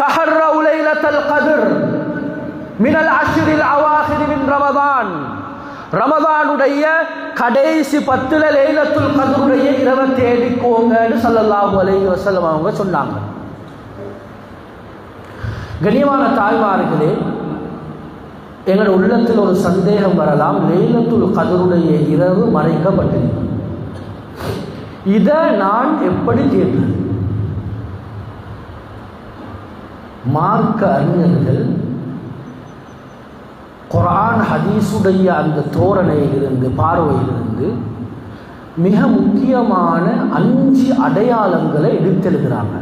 தஹர்ர உலைலத்தல் கதிர் மினல் அஷ்ரில் அவாஹிரி மின் ரமதான். ரமதானுடைய கடைசி பத்துல லைலத்துல் கதருடைய இரவை தேடிக்கோங்கன்னு சல்லல்லாஹு அலைஹி வஸல்லம் அவங்க சொன்னாங்க. கண்ணியமான தாய்மார்களே எங்கள் உள்ளத்தில் ஒரு சந்தேகம் வரலாம். லைலத்துல் கதருடைய இரவு மறைக்கப்பட்டது இதை நான் எப்படி கேட்டேன் மார்க்க அறிஞர்கள் குரான் ஹதீஸுடைய அந்த தோரணையிலிருந்து பார்வையிலிருந்து மிக முக்கியமான அஞ்சு அடையாளங்களை எடுத்தெழுகிறாங்க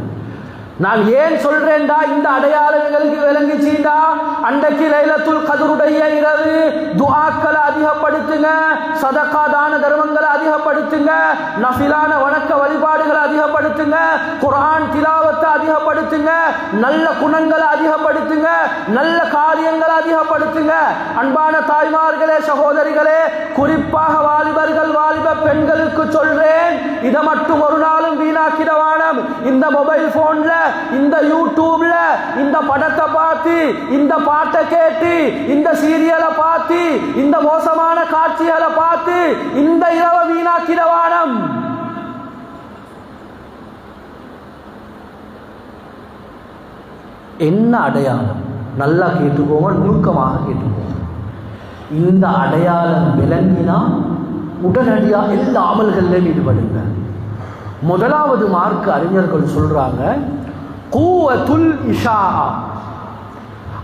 நான் ஏன் சொல்றேன்டா? இந்த அடையாளங்களுக்கு விளங்கிச்சீண்டா அன்றைக்கு லைலத்துல் கதருடைய இரவு. துஆக்களை அதிகப்படுத்துங்க. சதக்கா தான தர்மங்களை அதிகப்படுத்துங்க. நஃபிலான வணக்க வழிபாடுகளை அதிகப்படுத்துங்க. குரான் திலாவத்தை அதிகப்படுத்துங்க. நல்ல குணங்களை அதிகப்படுத்துங்க. நல்ல காரியங்களை அதிகப்படுத்துங்க. அன்பான தாய்மார்களே சகோதரிகளே குறிப்பாக வாலிபர்கள் வாலிப பெண்களுக்கு சொல்றேன். இதை மட்டும் ஒரு நாளும் வீணாக்கிடவானம் இந்த மொபைல் போன்ல இந்த யூடியூப்ல இந்த படத்தை பார்த்து இந்த பாட்டை கேட்டு இந்த சீரியலை பார்த்து இந்த மோசமான காட்சிகளை பார்த்து இந்த இரவை வீணாக்கிடவானம் என்ன அடையாளம்? நல்லா கேட்டுக்கோங்க நுணுக்கமாக கேட்டுக்கோங்க. இந்த அடையாளம் விளங்கினா உடனடியாக எல்லா அமல்களிலும் ஈடுபடுங்க. முதலாவது மார்க் அறிஞர்கள் சொல்றாங்க கூவத்துல் இஷா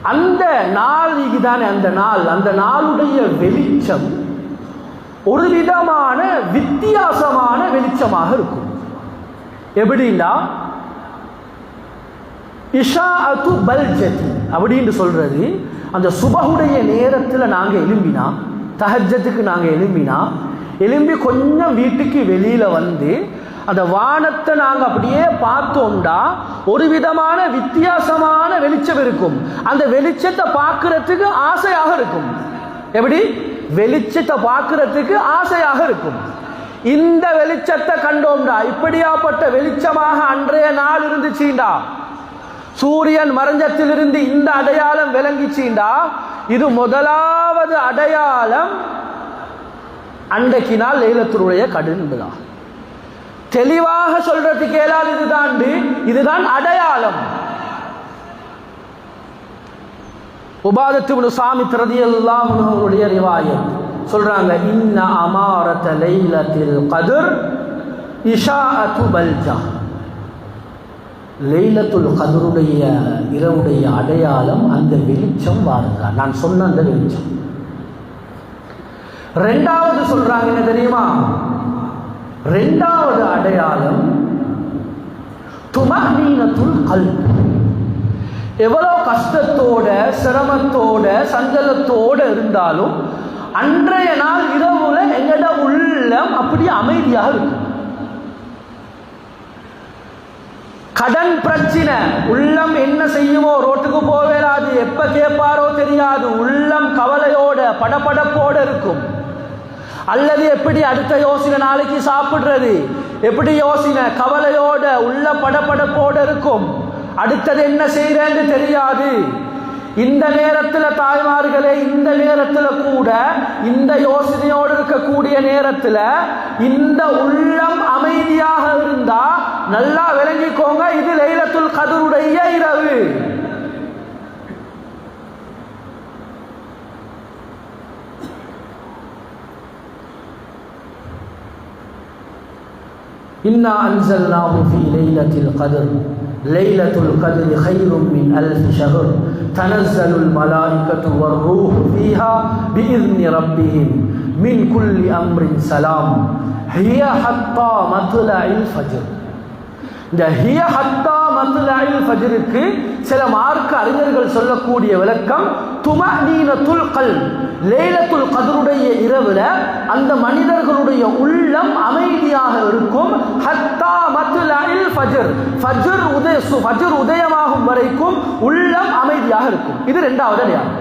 அந்த நாள் இதுதானே அந்த நாள். அந்த நாளுடைய வெளிச்சம் ஒரு விதமான வித்தியாசமான வெளிச்சமாக இருக்கும். எப்படின்னா இஷா அத்து பல்ஜதி. அப்படின்னு சொல்றது அந்த சுபகுடைய நேரத்தில் நாங்கள் எழும்பினா தஹஜத்துக்கு நாங்கள் எழும்பினா எலும்பி கொஞ்சம் வீட்டுக்கு வெளியில் வந்து அந்த வானத்தை நாங்கள் அப்படியே பார்த்தோம்டா ஒரு விதமான வித்தியாசமான வெளிச்சம் இருக்கும். அந்த வெளிச்சத்தை பார்க்கறதுக்கு ஆசையாக இருக்கும். எப்படி? வெளிச்சத்தை பார்க்கறதுக்கு ஆசையாக இருக்கும். இந்த வெளிச்சத்தை கண்டோம்டா இப்படியாப்பட்ட வெளிச்சமாக அன்றைய நாள் இருந்துச்சுண்டா சூரியன் மறைஞ்சத்திலிருந்து இந்த அடையாளம் விளங்கிச்சீண்டா இது முதலாவது அடையாளம் அன்றைக்கு நாள் லைலத்துடைய கடுன்புதான் தெளிவாக சொல்றதுக்கு இயலாது இதுதான் இதுதான் அடையாளம். உபாதத்து சாமி பிரதியெல்லாம் அவருடைய ரிவாயம் சொல்றாங்க இன்ன அமாரத லைலத்தில் கதிர் இஷாஅத்து பல்ஜா. லைலத்துல் கதருடைய இரவுடைய அடையாளம் அந்த வெளிச்சம் வாருங்க நான் சொன்ன அந்த வெளிச்சம். ரெண்டாவது சொல்றாங்க என்ன தெரியுமா? ரெண்டாவது அடையாளம் துமீனத்துல் கல் எவ்வளோ கஷ்டத்தோட சிரமத்தோட சஞ்சலத்தோட இருந்தாலும் அன்றைய நாள் இரவுல எங்கட உள்ளம் அப்படியே அமைதியாக இருக்கும். கடன் பிரச்சனை உள்ளம் என்ன செய்யுமோ ரோட்டுக்கு போவேலாது எப்ப கேட்பாரோ தெரியாது உள்ளம் கவலையோட படபடப்போட இருக்கும். அல்லது எப்படி அடுத்த யோசனை நாளைக்கு சாப்பிடுறது? எப்படி யோசனை? கவலையோட உள்ள படப்படப்போட இருக்கும். அடுத்தது என்ன செய்யறேன்னு தெரியாது. இந்த நேரத்தில் தாய்மார்களே இந்த நேரத்தில் கூட இந்த யோசனையோடு இருக்கக்கூடிய நேரத்தில் இந்த உள்ளம் அமைதியாக இருந்தா நல்லா விளங்கிக்கோங்க. இது லைலத்துல் கதருடைய இரவு. إنا أنزلناه في ليلة القدر. ليلة القدر خير من ألف شهر. تنزل الملائكة والروح فيها بإذن ربهم من كل أمر سلام. هي حتى مطلع الفجر. இந்த ஹிய ஹத்தா மத்லாயில் ஃபஜிருக்கு சில மார்க்க அறிஞர்கள் சொல்லக்கூடிய விளக்கம் துமநீனத்துல் கல் லேலத்துல் கதருடைய இரவில் அந்த மனிதர்களுடைய உள்ளம் அமைதியாக இருக்கும். ஹத்தா மத்லாயில் ஃபஜர் ஃபஜ்ர் உதய ஃபஜ்ர் உதயமாகும் வரைக்கும் உள்ளம் அமைதியாக இருக்கும். இது ரெண்டாவது அடையாளம்.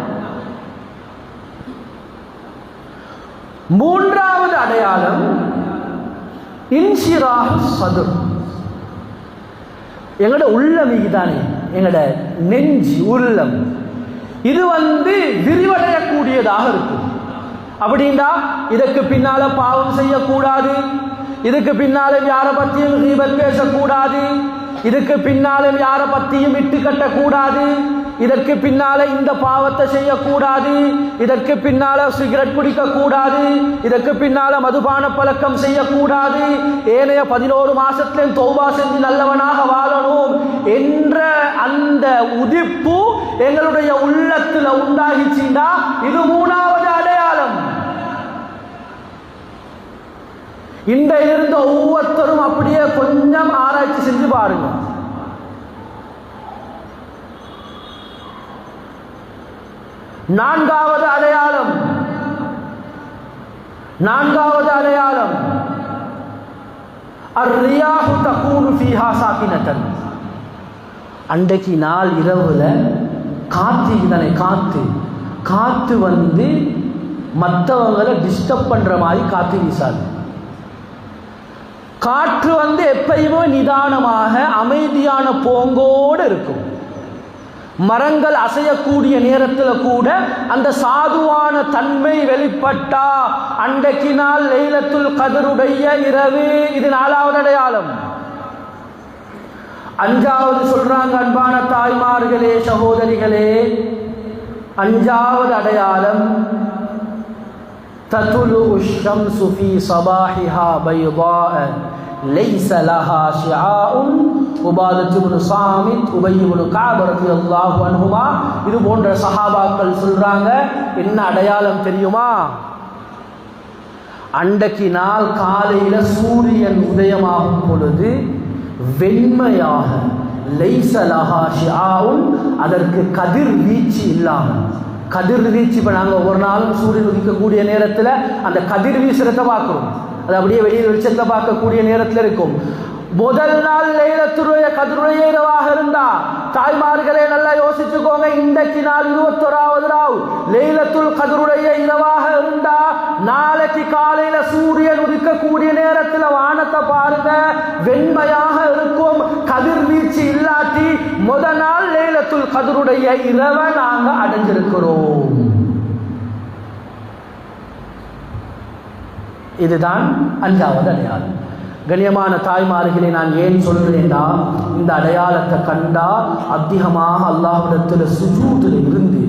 மூன்றாவது அடையாளம் இன்சிராஹ் சதுர் எங்களோட உள்ளம் இதுதானே எங்களோட நெஞ்சு உள்ளம். இது வந்து விரிவடையக்கூடியதாக இருக்கும். அப்படின்னா இதற்கு பின்னால பாவம் செய்யக்கூடாது. இதுக்கு பின்னாலும் யாரை பற்றியும் பேசக்கூடாது. இதுக்கு பின்னாலும் யாரை பற்றியும் இட்டு கட்டக்கூடாது. இதற்கு பின்னால இந்த பாவத்தை செய்யக்கூடாது. இதற்கு பின்னால சிகரெட் குடிக்க கூடாது இதற்கு பின்னால மதுபான பழக்கம் செய்யக்கூடாது. ஏனைய பதினோரு மாசத்திலும் தௌபா செஞ்சு நல்லவனாக வாழணும் என்ற அந்த உதிப்பு எங்களுடைய உள்ளத்துல உண்டாகிச்சுண்டா இது மூணாவது அடையாளம். இன்றையிலிருந்து ஒவ்வொருத்தரும் அப்படியே கொஞ்சம் ஆராய்ச்சி செஞ்சு பாருங்க. நான்காவது அடையாளம். நான்காவது அடையாளம். அர்ரியாஹு தகூனு ஃபீஹா சாக்கினத்தன். அன்றைக்கு நாள் இரவுல காத்து இதனை காத்து காத்து வந்து மற்றவங்களை டிஸ்டர்ப் பண்ற மாதிரி காத்து வீசாது. காற்று வந்து எப்பயுமே நிதானமாக அமைதியான போங்கோடு இருக்கும். மரங்கள் அசையக்கூடிய நேரத்தில் கூட அந்த சாதுவான தன்மை வெளிப்பட்டா அன்றைக்கு நாள் லைலத்துல் கதருடைய இரவு. இது நாலாவது அடையாளம். அஞ்சாவது சொல்றாங்க அன்பான தாய்மார்களே சகோதரிகளே. அஞ்சாவது அடையாளம் தத்துலு உஷம் சுஃபி சபாஹிஹா பைபாஅ ليس لها شعاع உபாதத்து இப்னு சாமித் உபை இப்னு கஅப் ரலியல்லாஹு அன்ஹுமா இது போன்ற சஹாபாக்கள் சொல்றாங்க என்ன அடையாளம் தெரியுமா அன்றைக்கு நாள் காலையில சூரியன் உதயமாகும் பொழுது வெண்மையாக லைச லஹா ஷிஆஉன் அதற்கு கதிர் வீச்சு இல்லாமல் கதிர் வீச்சு இப்போ நாங்கள் ஒவ்வொரு நாளும் சூரியன் உதிக்கக்கூடிய நேரத்தில் அந்த கதிர் வீசுறத பார்க்குறோம் அது அப்படியே வெளியில் வெளிச்சத்தை பார்க்கக்கூடிய நேரத்தில் இருக்கும். முதல் நாள் லைலத்துடைய கதிருடைய இரவாக இருந்தா தாய்மார்களே நல்லா யோசிச்சுக்கோங்க இன்றைக்கு நாள் இருபத்தொராவது நாள். லைலத்துல் கதிருடைய இரவாக இருந்தா நாளைக்கு காலையில சூரியன் உதிக்கக்கூடிய நேரத்தில் வானத்தை பாருங்க வெண்மையாக இருக்கும். கதிர்வீச்சு இல்லாட்டி முத நாள் லைலத்துல் கதிருடைய இரவை நாங்க அடைஞ்சிருக்கிறோம். இதுதான் அஞ்சாவது அடையாளம். கண்ணியமான தாய்மார்களை நான் ஏன் சொல்கிறேன்னா இந்த அடையாளத்தை கண்டா அதிகமாக அல்லாஹிடத்தில் சுஜூத்தில் இருந்து